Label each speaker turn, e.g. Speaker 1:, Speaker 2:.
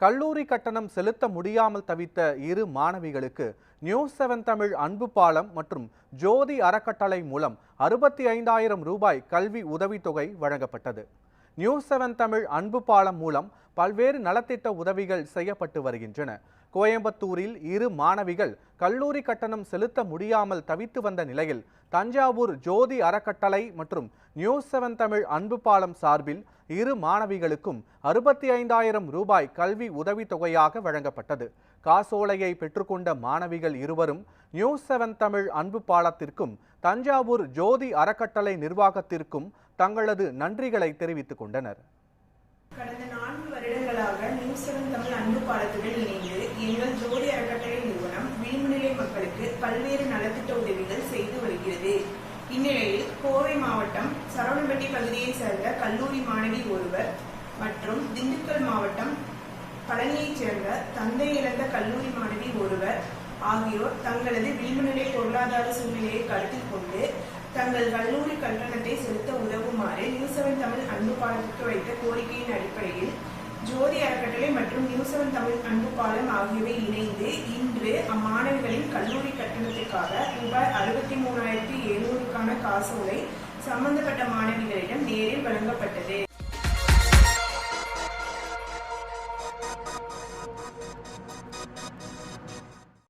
Speaker 1: கல்லூரி கட்டணம் செலுத்த முடியாமல் தவித்த இரு மாணவிகளுக்கு நியூஸ் செவன் தமிழ் அன்பு பாலம் மற்றும் ஜோதி அறக்கட்டளை மூலம் அறுபத்தி ஐந்தாயிரம் ரூபாய் கல்வி உதவித்தொகை வழங்கப்பட்டது. நியூஸ் செவன் தமிழ் அன்பு பாலம் மூலம் பல்வேறு நலத்திட்ட உதவிகள் செய்யப்பட்டு வருகின்றன. கோயம்புத்தூரில் இரு மாணவிகள் கல்லூரி கட்டணம் செலுத்த முடியாமல் தவித்து வந்த நிலையில் தஞ்சாவூர் ஜோதி அறக்கட்டளை மற்றும் நியூஸ் செவன் தமிழ் அன்பு பாலம் சார்பில் இரு மாணவிகளுக்கும் அறுபத்தி ஐந்தாயிரம் ரூபாய் கல்வி உதவித்தொகையாக வழங்கப்பட்டது. காசோலையை பெற்றுக்கொண்ட மாணவிகள் இருவரும் நியூஸ் செவன் தமிழ் அன்பு பாலத்திற்கும் தஞ்சாவூர் ஜோதி அறக்கட்டளை நிர்வாகத்திற்கும் தங்களது நன்றிகளை தெரிவித்துக் கொண்டனர்.
Speaker 2: கடந்த நான்கு வருடங்களாக நியூஸ் செவன் தமிழ் அன்பு பாலத்துடன் இணைந்து எங்கள் ஜோதி அறக்கட்டளை நிறுவனம் விளிம்புநிலை மக்களுக்கு பல்வேறு நலத்திட்ட உதவிகள் செய்து வருகிறது. இந்நிலையில் கோவை மாவட்டம் சரவணம்பட்டி பகுதியைச் சேர்ந்த மாணவர் மற்றும் திண்டுக்கல் மாவட்டம் பழனியைச் சேர்ந்த தந்தை இழந்த கல்லூரி மாணவி ஒருவர் ஆகியோர் தங்களது விளிம்புநிலை பொருளாதார சூழ்நிலையை கருத்தில் கொண்டு தங்கள் கல்லூரி கட்டணத்தை செலுத்த உதவுமாறு நியூஸ் செவன் தமிழ் அன்பு பாலத்திற்கு வைத்த கோரிக்கையின் அடிப்படையில் ஜோதி அறக்கட்டளை மற்றும் நியூஸ் செவன் தமிழ் அன்பு பாலம் ஆகியவை இணைந்து இன்று அம்மாணவிகளின் கல்லூரி கட்டணத்திற்காக ரூபாய் அறுபத்தி மூணாயிரத்தி எழுநூறுக்கான காசோலை சம்பந்தப்பட்ட மாணவிகளிடம்